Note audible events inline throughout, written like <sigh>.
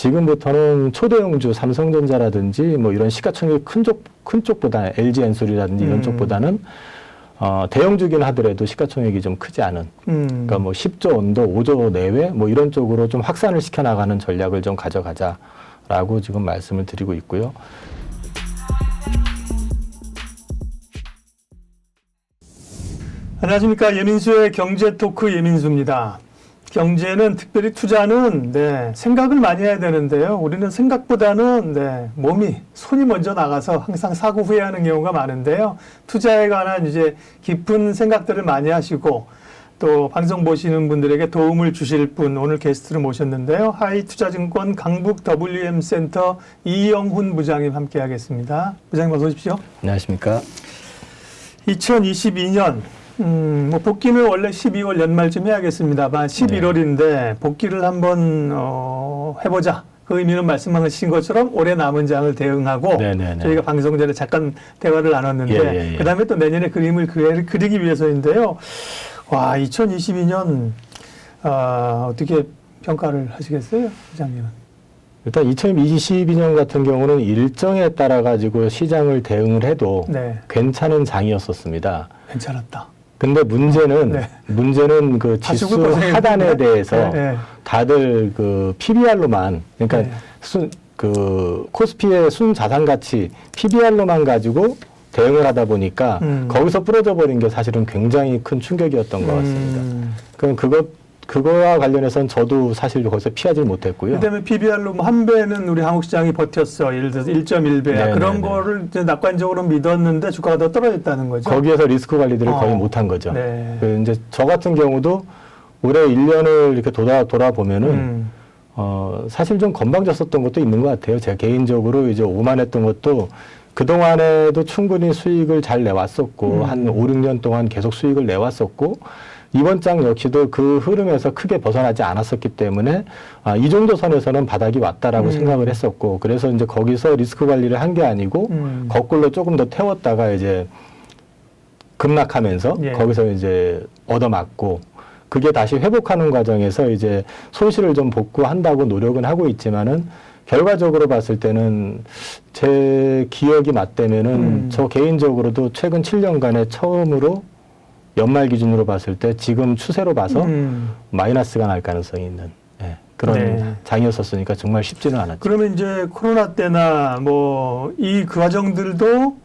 지금부터는 초대형주 삼성전자라든지 뭐 이런 시가총액 큰 쪽, 큰 쪽보다 LG 엔솔이라든지 이런 음. 쪽보다는 어, 대형주긴 하더라도 시가총액이 좀 크지 않은 음. 그러니까 뭐 10조 원도 5조 내외 뭐 이런 쪽으로 좀 확산을 시켜 나가는 전략을 좀 가져가자라고 지금 말씀을 드리고 있고요. 안녕하십니까 예민수의 경제 토크 예민수입니다. 경제는 특별히 투자는 네, 생각을 많이 해야 되는데요. 우리는 생각보다는 네, 몸이 손이 먼저 나가서 항상 사고 후회하는 경우가 많은데요. 투자에 관한 이제 깊은 생각들을 많이 하시고 또 방송 보시는 분들에게 도움을 주실 분 오늘 게스트를 모셨는데요. 하이투자증권 강북 WM 센터 이영훈 부장님 함께하겠습니다. 부장님 어서 오십시오. 안녕하십니까? 2022년 음, 뭐 복귀는 원래 12월 연말쯤 해야겠습니다만 11월인데 복귀를 한번 어, 해보자. 그 의미는 말씀하신 것처럼 올해 남은 장을 대응하고 네 네 네. 저희가 방송 전에 잠깐 대화를 나눴는데 예, 예, 예. 그다음에 또 내년에 그림을 그, 그리기 위해서인데요. 와 2022년 아, 어떻게 평가를 하시겠어요, 부장님은? 일단 2022년 같은 경우는 일정에 따라 가지고 시장을 대응을 해도 네, 괜찮은 장이었었습니다. 괜찮았다. 근데 문제는 네. 문제는 그다 지수. 하단에 대해서 네, 네. 다들 그 PBR로만 그러니까 네. 순, 그 코스피의 순 자산 가치 PBR로만 가지고 대응을 하다 보니까 음. 거기서 부러져 버린 게 사실은 굉장히 큰 충격이었던 것 같습니다. 음, 그럼 그것 그거와 관련해서는 저도 사실 거기서 피하지 못했고요. 그다음에 PBR로 뭐한 배는 우리 한국 시장이 버텼어. 예를 들어서 1.1배야. 네, 그런 네, 네. 거를 이제 낙관적으로 믿었는데 주가가 더 떨어졌다는 거죠. 거기에서 리스크 관리들을 거의 어. 못한 거죠. 네. 그 이제 저 같은 경우도 올해 1년을 이렇게 돌아 돌아보면은 음. 어, 사실 좀 건방졌었던 것도 있는 것 같아요. 제가 개인적으로 이제 오만했던 것도 그동안에도 충분히 수익을 잘 내왔었고, 음. 한 5, 6년 동안 계속 수익을 내왔었고, 이번 장 역시도 그 흐름에서 크게 벗어나지 않았었기 때문에, 아, 이 정도 선에서는 바닥이 왔다라고 음. 생각을 했었고, 그래서 이제 거기서 리스크 관리를 한 게 아니고, 음. 거꾸로 조금 더 태웠다가 이제 급락하면서 예. 거기서 이제 얻어맞고 그게 다시 회복하는 과정에서 이제 손실을 좀 복구한다고 노력은 하고 있지만은 결과적으로 봤을 때는 제 기억이 맞다면은 음. 저 개인적으로도 최근 7년간에 처음으로 연말 기준으로 봤을 때 지금 추세로 봐서 음. 마이너스가 날 가능성이 있는 예, 그런 네. 장이었었으니까 정말 쉽지는 않았죠. 그러면 이제 코로나 때나 뭐이그 과정들도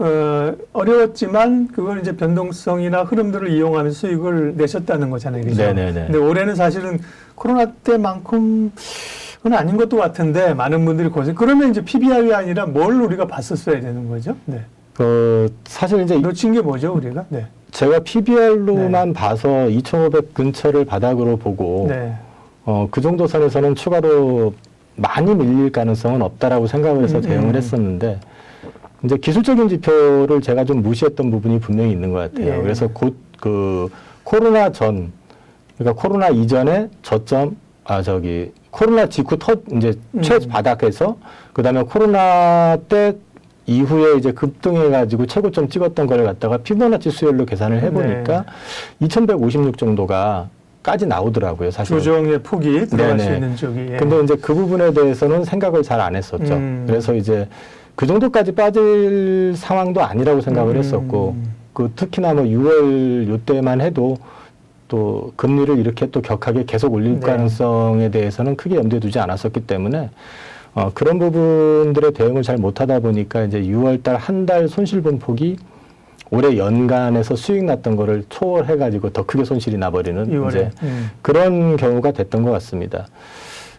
어, 어려웠지만 그걸 이제 변동성이나 흐름들을 이용하면서 수익을 내셨다는 거잖아요. 그죠? 네네네. 근데 올해는 사실은 코로나 때만큼 그건 아닌 것도 같은데 많은 분들이 고생. 그러면 이제 PBR이 아니라 뭘 우리가 봤었어야 되는 거죠? 네. 그 사실 이제 놓친 게 뭐죠, 우리가? 네. 제가 PBR로만 봐서 2,500 근처를 바닥으로 보고 네. 어, 그 정도 선에서는 추가로 많이 밀릴 가능성은 없다라고 생각을 해서 음, 대응을 음. 했었는데 이제 기술적인 지표를 제가 좀 무시했던 부분이 분명히 있는 것 같아요. 예. 그래서 곧 그 코로나 전 그러니까 코로나 이전에 저점 아 저기 코로나 직후 터 이제 음. 최바닥에서 그다음에 코로나 때 이후에 이제 급등해 가지고 최고점 찍었던 걸 갖다가 피보나치 수열로 계산을 해보니까 네. 2,156 정도가 까지 나오더라고요. 사실. 조정의 폭이 들어갈 수 네네. 있는 쪽이. 예. 근데 이제 그 부분에 대해서는 생각을 잘 안 했었죠. 음. 그래서 이제 그 정도까지 빠질 상황도 아니라고 생각을 음. 했었고, 그 특히나 뭐 6월 요때만 해도 또 금리를 이렇게 또 격하게 계속 올릴 네. 가능성에 대해서는 크게 염두에 두지 않았었기 때문에 어, 그런 부분들의 대응을 잘 못하다 보니까 이제 6월달 한 달 손실 본 폭이 올해 연간에서 수익 났던 거를 초월해가지고 더 크게 손실이 나버리는 6월에. 이제 음. 그런 경우가 됐던 것 같습니다.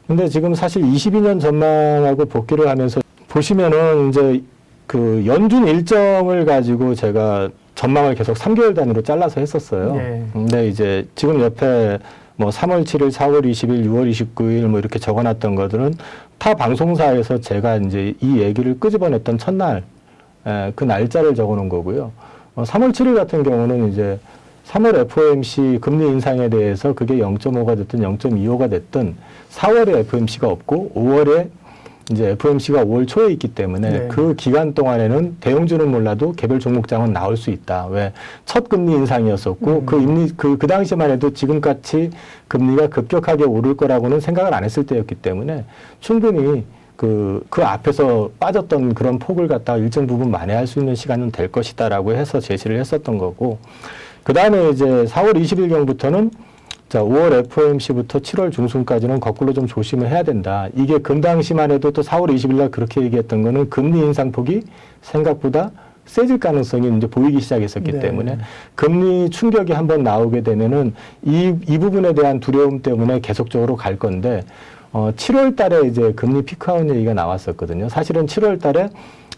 근데 지금 사실 22년 전망하고 복귀를 하면서 보시면은 이제 그 연준 일정을 가지고 제가 전망을 계속 3개월 단위로 잘라서 했었어요. 네. 근데 이제 지금 옆에 뭐 3월 7일, 4월 20일, 6월 29일 뭐 이렇게 적어놨던 것들은 타 방송사에서 제가 이제 이 얘기를 끄집어냈던 첫날 에, 그 날짜를 적어놓은 거고요. 어, 3월 7일 같은 경우는 이제 3월 FOMC 금리 인상에 대해서 그게 0.5가 됐든 0.25가 됐든 4월에 FOMC가 없고 5월에 이제 FOMC가 5월 초에 있기 때문에 네. 그 기간 동안에는 대형주는 몰라도 개별 종목장은 나올 수 있다. 왜 첫 금리 인상이었었고 음. 그 금리 그, 그 당시만 해도 지금같이 금리가 급격하게 오를 거라고는 생각을 안 했을 때였기 때문에 충분히 그, 그 앞에서 빠졌던 그런 폭을 갖다가 일정 부분 만회할 수 있는 시간은 될 것이다라고 해서 제시를 했었던 거고, 그 다음에 이제 4월 20일경부터는 자, 5월 FOMC부터 7월 중순까지는 거꾸로 좀 조심을 해야 된다. 이게 금 당시만 해도 또 4월 20일 날 그렇게 얘기했던 거는 금리 인상폭이 생각보다 세질 가능성이 이제 보이기 시작했었기 네. 때문에 금리 충격이 한번 나오게 되면은 이, 이 부분에 대한 두려움 때문에 계속적으로 갈 건데 어, 7월 달에 이제 금리 피크아웃 얘기가 나왔었거든요. 사실은 7월 달에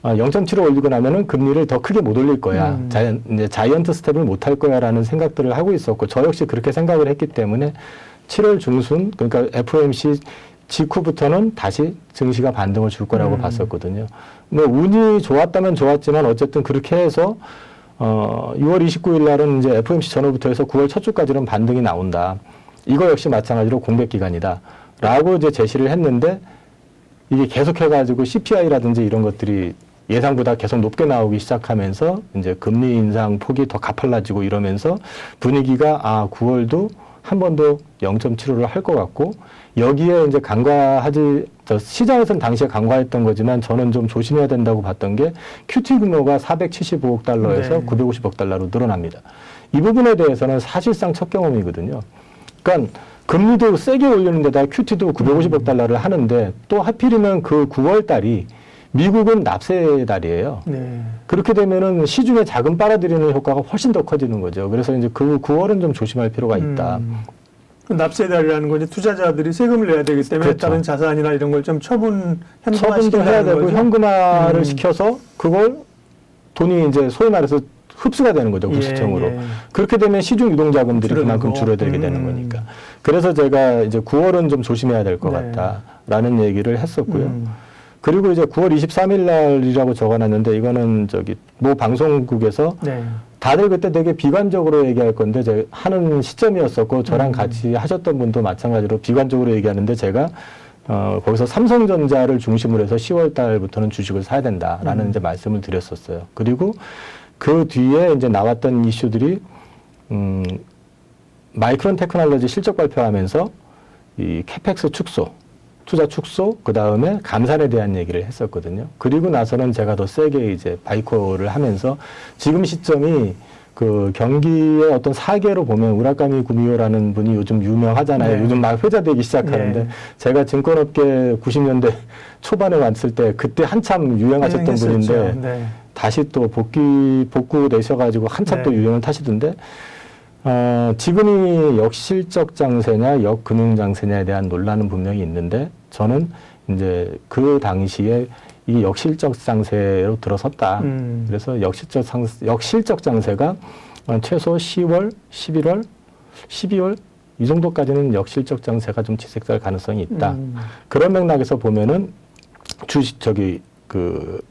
어, 0.7을 올리고 나면은 금리를 더 크게 못 올릴 거야. 음. 자이언, 이제 자이언트 스텝을 못 할 거야라는 생각들을 하고 있었고 저 역시 그렇게 생각을 했기 때문에 7월 중순 그러니까 FOMC 직후부터는 다시 증시가 반등을 줄 거라고 음. 봤었거든요. 뭐 운이 좋았다면 좋았지만 어쨌든 그렇게 해서 어 6월 29일 날은 이제 FOMC 전후부터 해서 9월 첫 주까지는 반등이 나온다. 이거 역시 마찬가지로 공백 기간이다. 라고 이제 제시를 했는데 이게 계속해가지고 CPI라든지 이런 것들이 예상보다 계속 높게 나오기 시작하면서 이제 금리 인상 폭이 더 가팔라지고 이러면서 분위기가 아 9월도 한 번 더 0.75를 할 것 같고 여기에 이제 간과하지 저 시장에서는 당시에 간과했던 거지만 저는 좀 조심해야 된다고 봤던 게 QT 규모가 475억 달러에서 네. 950억 달러로 늘어납니다. 이 부분에 대해서는 사실상 첫 경험이거든요. 그러니까 금리도 세게 올리는 데다 QT도 950억 달러를 하는데 또 하필이면 그 9월 달이 미국은 납세 달이에요. 네. 그렇게 되면은 시중에 자금 빨아들이는 효과가 훨씬 더 커지는 거죠. 그래서 이제 그 9월은 좀 조심할 필요가 있다. 음. 그 납세달이라는 건 이제 투자자들이 세금을 내야 되기 때문에 그렇죠. 다른 자산이나 이런 걸 좀 처분 처분도 해야 되고 거죠? 현금화를 음. 시켜서 그걸 돈이 이제 소위 말해서 흡수가 되는 거죠. 예, 구시청으로. 예. 그렇게 되면 시중 유동 자금들이. 그만큼 줄어들게 되는 음. 거니까. 그래서 제가 이제 9월은 좀 조심해야 될것 네. 같다라는 얘기를 했었고요. 음. 그리고 이제 9월 23일 날이라고 적어놨는데 이거는 저기 모 방송국에서 네. 다들 그때 되게 비관적으로 얘기할 건데 제가 하는 시점이었었고 저랑 음. 같이 하셨던 분도 마찬가지로 비관적으로 얘기하는데 제가 어, 거기서 삼성전자를 중심으로 해서 10월 달부터는 주식을 사야 된다라는 음. 이제 말씀을 드렸었어요. 그리고 그 뒤에 이제 나왔던 이슈들이 음, 마이크론 테크놀로지 실적 발표하면서 이 캐펙스 축소, 투자 축소, 그 다음에 감산에 대한 얘기를 했었거든요. 그리고 나서는 제가 더 세게 이제 바이코를 하면서 지금 시점이 그 경기의 어떤 사계로 보면 우라카미 구미호라는 분이 요즘 유명하잖아요. 네. 요즘 막 회자되기 시작하는데 네. 제가 증권업계 90년대 <laughs> 초반에 왔을 때 그때 한참 유행하셨던 유행했었죠. 분인데 네. 다시 또 복귀 복구 되셔가지고 한참 네. 또 유행을 타시던데 어, 지금이 역실적 장세냐 역금융 장세냐에 대한 논란은 분명히 있는데 저는 이제 그 당시에 이 역실적 장세로 들어섰다. 음. 그래서 역실적 장 역실적 장세가 어, 최소 10월, 11월, 12월 이 정도까지는 역실적 장세가 좀 지속될 가능성이 있다. 음. 그런 맥락에서 보면은 주식 저기 그,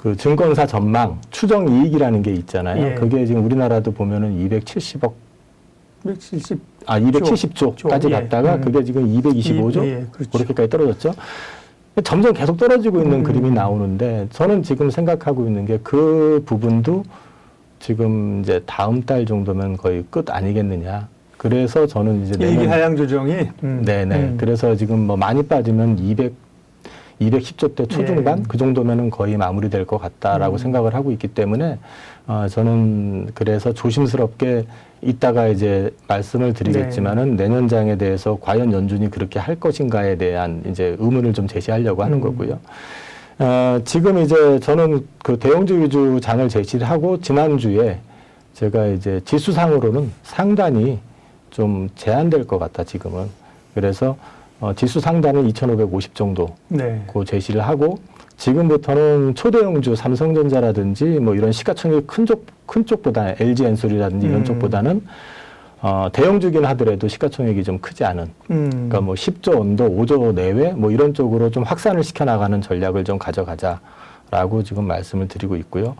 그 증권사 전망 추정 이익이라는 게 있잖아요. 예. 그게 지금 우리나라도 보면은 270억 170. 아 270조까지 조, 예. 갔다가 음. 그게 지금 225조 이- 예, 그렇죠. 그렇게까지 떨어졌죠. 점점 계속 떨어지고 있는 음. 그림이 나오는데 저는 지금 생각하고 있는 게 그 부분도 지금 이제 다음 달 정도면 거의 끝 아니겠느냐. 그래서 저는 이제 내년 하향 조정이. 음. 네네. 음. 그래서 지금 뭐 많이 빠지면 200, 210조 대 초중반 예. 그 정도면은 거의 마무리될 것 같다라고 음. 생각을 하고 있기 때문에 어, 저는 그래서 조심스럽게 이따가 이제 말씀을 드리겠지만은 네. 내년장에 대해서 과연 연준이 그렇게 할 것인가에 대한 이제 의문을 좀 제시하려고 하는 음. 거고요. 어, 지금 이제 저는 그 대형주 위주 장을 제시를 하고 지난주에 제가 이제 지수상으로는 상단이 좀 제한될 것 같다 지금은 그래서 어, 지수 상단은 2,550 정도 네. 고 제시를 하고 지금부터는 초대형주 삼성전자라든지 뭐 이런 시가총액 큰 쪽, 큰 쪽보다 LG 엔솔이라든지 이런 음. 쪽보다는 어, 대형주긴 하더라도 시가총액이 좀 크지 않은 음. 그러니까 뭐 10조 언더, 5조 내외 뭐 이런 쪽으로 좀 확산을 시켜 나가는 전략을 좀 가져가자라고 지금 말씀을 드리고 있고요.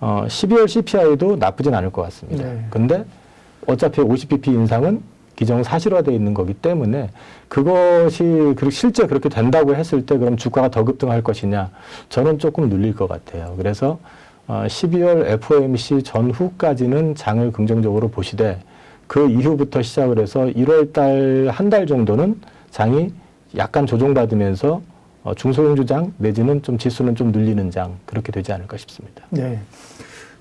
어, 12월 CPI도 나쁘진 않을 것 같습니다. 네. 근데 어차피 50bp 인상은 기정 사실화되어 있는 거기 때문에 그것이 그- 실제 그렇게 된다고 했을 때 그럼 주가가 더 급등할 것이냐 저는 조금 눌릴 것 같아요. 그래서 어, 12월 FOMC 전후까지는 장을 긍정적으로 보시되 그 이후부터 시작을 해서 1월 달 한 달 정도는 장이 약간 조정받으면서 어, 중소형주장 내지는 좀 지수는 좀 눌리는 장 그렇게 되지 않을까 싶습니다. 네.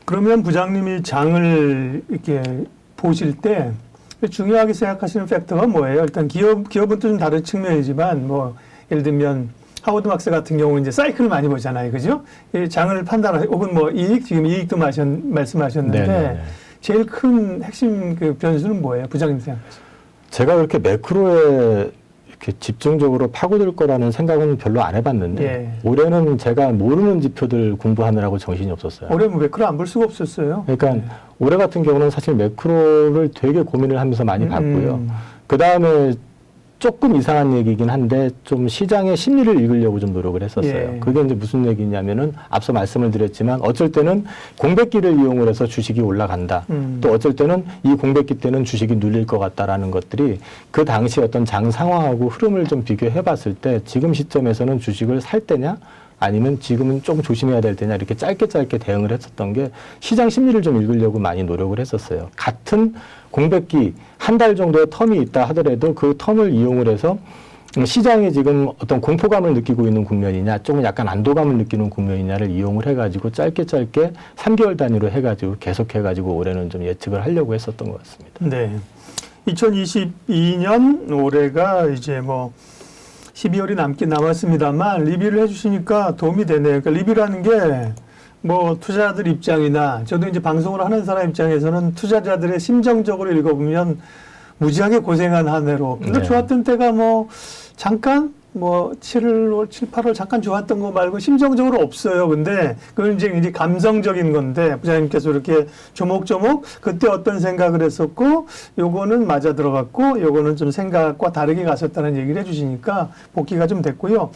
그러면 부장님이 장을 이렇게 보실 때 중요하게 생각하시는 팩터가 뭐예요? 일단 기업 기업은 또 좀 다른 측면이지만 뭐 예를 들면 하워드 막스 같은 경우는 이제 사이클을 많이 보잖아요, 그죠? 이 장을 판단할 혹은 뭐 이익 지금 이익도 마셨, 말씀하셨는데 네네네. 제일 큰 핵심 그 변수는 뭐예요, 부장님 생각하시면? 제가 그렇게 매크로에 이렇게 집중적으로 파고들 거라는 생각은 별로 안 해봤는데 예. 올해는 제가 모르는 지표들 공부하느라고 정신이 없었어요. 올해 뭐 매크로 안 볼 수가 없었어요. 그러니까 네. 올해 같은 경우는 사실 매크로를 되게 고민을 하면서 많이 봤고요. 음. 그 다음에 조금 이상한 얘기긴 한데 좀 시장의 심리를 읽으려고 좀 노력을 했었어요. 예. 그게 이제 무슨 얘기냐면은 앞서 말씀을 드렸지만 어쩔 때는 공백기를 이용을 해서 주식이 올라간다. 음. 또 어쩔 때는 이 공백기 때는 주식이 눌릴 것 같다라는 것들이 그 당시 어떤 장 상황하고 흐름을 좀 비교해 봤을 때 지금 시점에서는 주식을 살 때냐 아니면 지금은 좀 조심해야 될 때냐 이렇게 짧게 짧게 대응을 했었던 게 시장 심리를 좀 읽으려고 많이 노력을 했었어요. 같은 공백기 한 달 정도의 텀이 있다 하더라도 그 텀을 이용을 해서 시장이 지금 어떤 공포감을 느끼고 있는 국면이냐, 조금 약간 안도감을 느끼는 국면이냐를 이용을 해가지고 짧게 짧게 3개월 단위로 해가지고 계속 해가지고 올해는 좀 예측을 하려고 했었던 것 같습니다. 네. 2022년 올해가 이제 뭐 12월이 남긴 남았습니다만 리뷰를 해주시니까 도움이 되네요. 그러니까 리뷰라는 게 뭐 투자자들 입장이나 저도 이제 방송을 하는 사람 입장에서는 투자자들의 심정적으로 읽어보면 무지하게 고생한 한 해로 근데 네. 좋았던 때가 뭐 잠깐 뭐 7월, 7, 8월 잠깐 좋았던 거 말고 심정적으로 없어요. 근데 그건 이제 이제 감성적인 건데 부장님께서 이렇게 조목조목 그때 어떤 생각을 했었고 요거는 맞아 들어갔고 요거는 좀 생각과 다르게 갔었다는 얘기를 해주시니까 복귀가 좀 됐고요.